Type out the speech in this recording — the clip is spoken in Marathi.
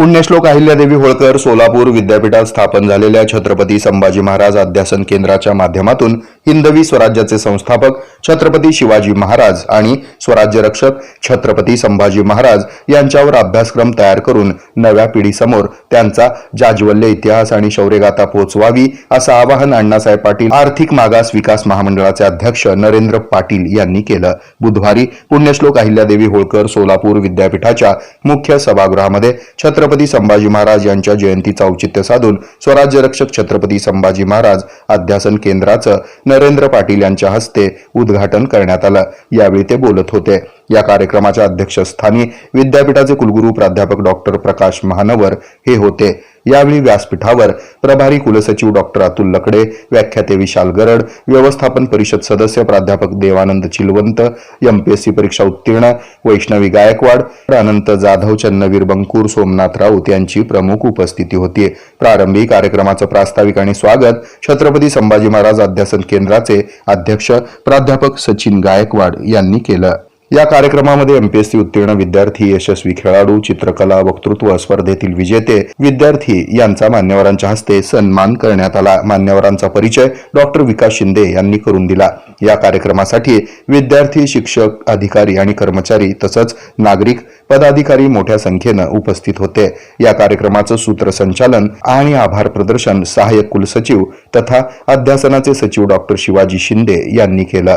पुण्यश्लोक अहिल्यादेवी होळकर सोलापूर विद्यापीठात स्थापन झालेल्या छत्रपती संभाजी महाराज अध्यासन केंद्राच्या माध्यमातून हिंदवी स्वराज्याचे संस्थापक छत्रपती शिवाजी महाराज आणि स्वराज्य रक्षक छत्रपती संभाजी महाराज यांच्यावर अभ्यासक्रम तयार करून नव्या पिढीसमोर त्यांचा जाज्वल्य इतिहास आणि शौर्यगाथा पोहोचवावी असं आवाहन अण्णासाहेब पाटील आर्थिक मागास विकास महामंडळाचे अध्यक्ष नरेंद्र पाटील यांनी केलं. बुधवारी पुण्यश्लोक अहिल्यादेवी होळकर सोलापूर विद्यापीठाच्या मुख्य सभागृहामध्ये छत्रपती छत्रपती संभाजी महाराज यांच्या जयंतीचं औचित्य साधून स्वराज्य रक्षक छत्रपती संभाजी महाराज अध्यासन केंद्राचं नरेंद्र पाटील यांच्या हस्ते उद्घाटन करण्यात आलं. यावेळी ते बोलत होते. या कार्यक्रमाच्या अध्यक्षस्थानी विद्यापीठाचे कुलगुरू प्राध्यापक डॉक्टर प्रकाश महानवर हे होते. यावेळी व्यासपीठावर प्रभारी कुलसचिव डॉक्टर अतुल लकडे व्याख्याते विशाल गरड व्यवस्थापन परिषद सदस्य प्राध्यापक देवानंद चिलवंत एमपीएससी परीक्षा उत्तीर्ण वैष्णवी गायकवाड अनंत जाधव चन्नवीर बंकूर सोमनाथ राऊत यांची प्रमुख उपस्थिती होती. प्रारंभी कार्यक्रमाचं प्रास्ताविक आणि स्वागत छत्रपती संभाजी महाराज अध्यासन केंद्राचे अध्यक्ष प्राध्यापक सचिन गायकवाड यांनी केलं. या कार्यक्रमामध्ये एमपीएससी उत्तीर्ण विद्यार्थी यशस्वी खेळाडू चित्रकला वक्तृत्व स्पर्धेतील विजेते विद्यार्थी यांचा मान्यवरांच्या हस्ते सन्मान करण्यात आला. मान्यवरांचा परिचय डॉक्टर विकास शिंदे यांनी करून दिला. या कार्यक्रमासाठी विद्यार्थी शिक्षक अधिकारी आणि कर्मचारी तसंच नागरिक पदाधिकारी मोठ्या संख्येनं उपस्थित होते. या कार्यक्रमाचं सूत्रसंचालन आणि आभार प्रदर्शन सहाय्यक कुलसचिव तथा अध्यासनाचे सचिव डॉक्टर शिवाजी शिंदे यांनी केलं.